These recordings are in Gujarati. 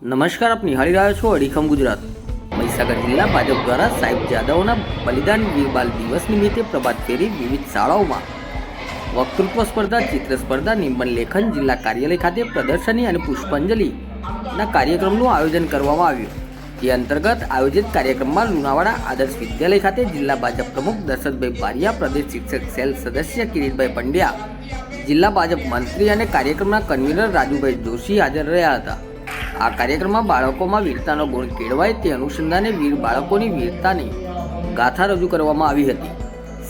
નમસ્કાર, આપ નિહાળી રહ્યા છો અડીખમ ગુજરાત. મહીસાગર જિલ્લા ભાજપ દ્વારા સાહેબ જાદવના બલિદાન બાલ દિવસ નિમિત્તે પ્રભાત ફેરી વિવિધ શાળાઓમાં. વક્તૃત્વ સ્પર્ધા, ચિત્ર સ્પર્ધા, નિબંધ લેખન, જિલ્લા કાર્યાલય ખાતે પ્રદર્શની અને પુષ્પાંજલિના કાર્યક્રમનું આયોજન કરવામાં આવ્યું. તે અંતર્ગત આયોજિત કાર્યક્રમમાં લુણાવાડા આદર્શ વિદ્યાલય ખાતે જિલ્લા ભાજપ પ્રમુખ દશરથભાઈ બારિયા પ્રદેશ શિક્ષક સેલ સદસ્ય કિરીટભાઈ પંડ્યા, જિલ્લા ભાજપ મંત્રી અને કાર્યક્રમના કન્વીનર રાજુભાઈ જોશી હાજર રહ્યા હતા. આ કાર્યક્રમમાં બાળકોમાં વીરતાનો ગુણ કેળવાય તે અનુસંધાને વીર બાળકોની વીરતાની ગાથા રજૂ કરવામાં આવી હતી.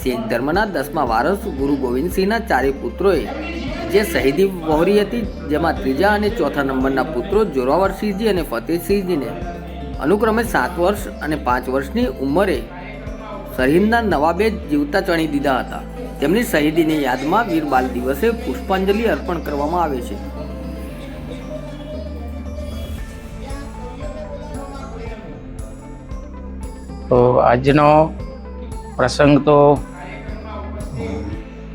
શીખ ધર્મના દસમા વારસ ગુરુ ગોવિંદસિંહના ચારેય પુત્રોએ, જે શહીદી વહોરી હતી, જેમાં ત્રીજા અને ચોથા નંબરના પુત્રો જોરાવરસિંહજી અને ફતેહસિંહજીને અનુક્રમે સાત વર્ષ અને પાંચ વર્ષની ઉંમરે સરહિંદના નવાબે જીવતા ચણી દીધા હતા. તેમની શહીદીની યાદમાં વીર બાલ દિવસે પુષ્પાંજલિ અર્પણ કરવામાં આવે છે. તો આજનો પ્રસંગ તો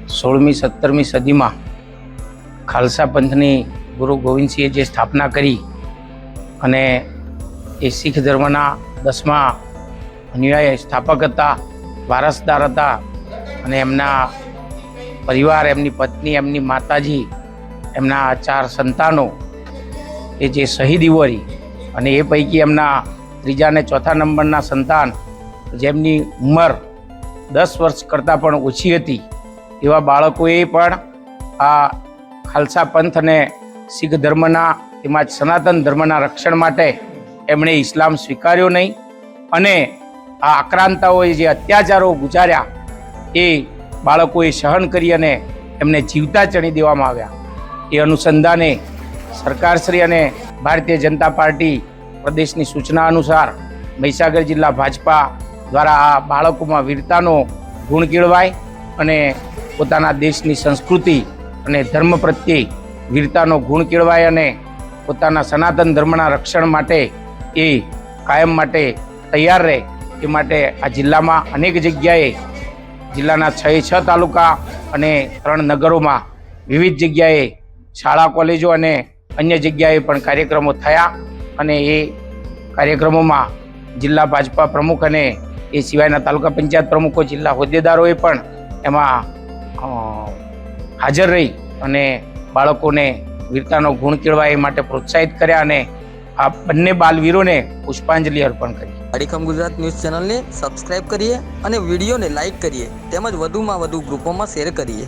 સોળમી સત્તરમી સદીમાં ખાલસા પંથની ગુરુ ગોવિંદસિંહે જે સ્થાપના કરી અને એ શીખ ધર્મના દસમા અનુયાયી સ્થાપક હતા, વારસદાર હતા અને એમના પરિવાર, એમની પત્ની, એમની માતાજી, એમના ચાર સંતાનો, એ જે શહીદી વળી અને એ પૈકી એમના ત્રીજા અને ચોથા નંબરના સંતાન જેમની ઉંમર દસ વર્ષ કરતાં પણ ઓછી હતી, એવા બાળકોએ પણ આ ખાલસા પંથ અને શીખ ધર્મના તેમજ સનાતન ધર્મના રક્ષણ માટે એમણે ઇસ્લામ સ્વીકાર્યો નહીં. અને આ આક્રાંતાઓએ જે અત્યાચારો ગુજાર્યા, એ બાળકોએ સહન કરી અને એમને જીવતા ચણી દેવામાં આવ્યા. એ અનુસંધાને સરકારશ્રી અને ભારતીય જનતા પાર્ટી પ્રદેશની સૂચના અનુસાર મહીસાગર જિલ્લા ભાજપા દ્વારા આ બાળકોમાં વીરતાનો ગુણ કેળવાય અને પોતાના દેશની સંસ્કૃતિ અને ધર્મ પ્રત્યે વીરતાનો ગુણ કેળવાય અને પોતાના સનાતન ધર્મના રક્ષણ માટે એ કાયમ માટે તૈયાર રહે એ માટે આ જિલ્લામાં અનેક જગ્યાએ જિલ્લાના છ છ તાલુકા અને ત્રણ નગરોમાં વિવિધ જગ્યાએ શાળા, કોલેજો અને અન્ય જગ્યાએ પણ કાર્યક્રમો થયા. અને એ કાર્યક્રમોમાં જિલ્લા ભાજપા પ્રમુખ અને એ સિવાયના તાલુકા પંચાયત પ્રમુખો, જિલ્લા હોદ્દેદારોએ પણ એમાં હાજર રહી અને બાળકોને વીરતાનો ગુણ કેળવાય એ માટે પ્રોત્સાહિત કર્યા અને આ બંને બાલવીરોને પુષ્પાંજલિ અર્પણ કરી. અડીખમ ગુજરાત ન્યૂઝ ચેનલને સબસ્ક્રાઇબ કરીએ અને વિડીયોને લાઇક કરીએ. તેમજ વધુમાં વધુ ગ્રુપોમાં શેર કરીએ.